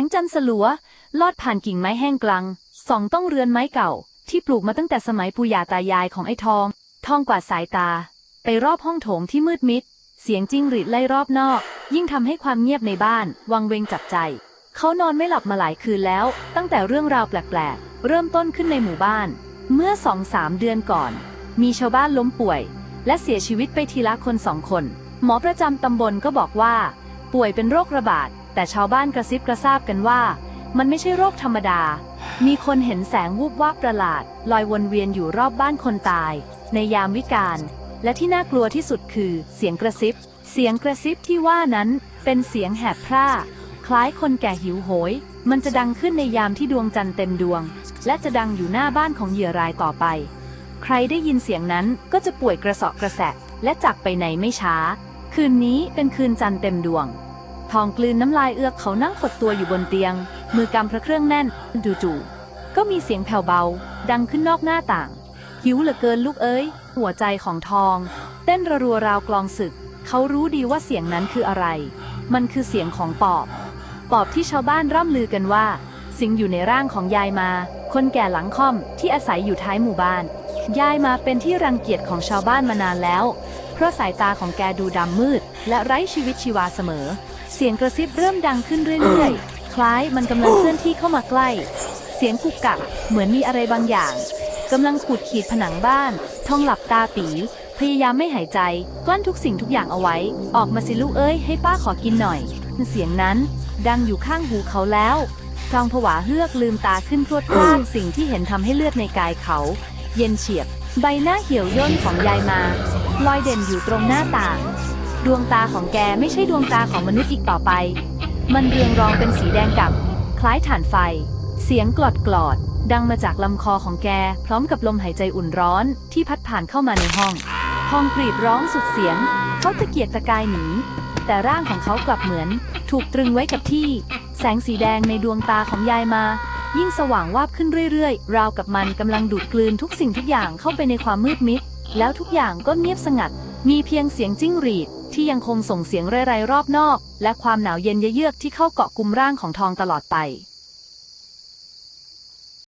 งจันทร์สลัว ลอดผ่านกิ่งไม้แห้งกลางสองต้องเรือนไม้เก่า ที่ปลูกมาตั้งแต่สมัยปู่ย่าตายายของไอ้ทอง ทองกว่าดสายตา ไปรอบห้องโถงที่มืดมิด เสียงจิ้งหรีดไล่รอบนอก ยิ่งทำให้ความเงียบในบ้าน วังเวงจับใจ เขานอนไม่หลับมาหลายคืนแล้ว ตั้งแต่เรื่องราวแปลกๆ เริ่มต้นขึ้นในหมู่บ้าน เมื่อสองสามเดือนก่อน มีชาวบ้านล้มป่วย และเสียชีวิตไปทีละคนสองคน หมอประจำตำบลก็บอกว่า ป่วยเป็นโรคระบาด แต่ชาวบ้านกระซิบกระซาบกันว่า มันไม่ใช่โรคธรรมดา มีคนเห็นแสงวูบวาบประหลาด ลอยวนเวียนอยู่รอบบ้านคนตาย ในยามวิกาลและที่น่ากลัวที่สุดคือเสียงกระซิบ เสียงกระซิบที่ว่านั้นเป็นเสียงแหบพร่า คล้ายคนแก่หิวโหย มันจะดังขึ้นในยามที่ดวงจันทร์เต็มดวง และจะดังอยู่หน้าบ้านของเหยื่อรายต่อไป ใครได้ยินเสียงนั้นก็จะป่วยกระเสอบกระแสะและจากไปไหนไม่ช้า คืนนี้เป็นคืนจันทร์เต็มดวง ทองกลืนน้ำลายเอือกเขานั่งขดตัวอยู่บนเตียง มือกำพระเครื่องแน่นจู่ๆก็มีเสียงแผ่วเบา ดังขึ้นนอกหน้าต่าง หิวเหลือเกินลูกเอ้ย หัวใจของทอง เต้นระรัวราวกลองศึก เขารู้ดีว่าเสียงนั้นคืออะไร มันคือเสียงของปอบ ปอบที่ชาวบ้านร่ำลือกันว่า สิงอยู่ในร่างของยายมา คนแก่หลังค่อมที่อาศัยอยู่ท้ายหมู่บ้าน ยายมาเป็นที่รังเกียจของชาวบ้านมานานแล้ว เพราะสายตาของแกดูดำมืด และไร้ชีวิตชีวาเสมอ เสียงกระซิบเริ่มดังขึ้นเรื่อยๆ คล้ายมันกำลังเคลื่อนที่เข้ามาใกล้ เสียงกุกกักเหมือนมีอะไรบางอย่างกำลังขูดขีดผนังบ้าน ท่องหลับตาปีพยายามไม่หายใจ กลั้นทุกสิ่งทุกอย่างเอาไว้ ออกมาสิลูกเอ้ยให้ป้าขอกินหน่อย เสียงนั้น ดังอยู่ข้างหูเขาแล้วทองผวาเฮือกลืมตาขึ้นพรวดพลาดสิ่งที่เห็นทำให้เลือดในกายเขา เย็นเฉียบ ใบหน้าเหี่ยวย่นของยายมา ลอยเด่นอยู่ตรงหน้าต่าง ดวงตาของแกไม่ใช่ดวงตาของมนุษย์อีกต่อไป มันเรืองรองเป็นสีแดงกับคล้ายถ่านไฟ เสียงกลอดกลอด ดังมาจากลำคอของแก พร้อมกับลมหายใจอุ่นร้อนที่พัดผ่านเข้ามาในห้องทองกรีดร้องสุดเสียง เขาตะเกียกตะกายหนี แต่ร่างของเขากลับเหมือน ถูกตรึงไว้กับที่ แสงสีแดงในดวงตาของยายมา ยิ่งสว่างวาบขึ้นเรื่อยๆ ราวกับมันกำลังดูดกลืนทุกสิ่งทุกอย่างเข้าไปในความมืดมิด แล้วทุกอย่างก็เงียบสงัด มีเพียงเสียงจิ้งหรีด ที่ยังคงส่งเสียงไรๆรอบนอก และความหนาวเย็นเยือกที่เข้าเกาะกลุ่มร่างของทองตลอดไป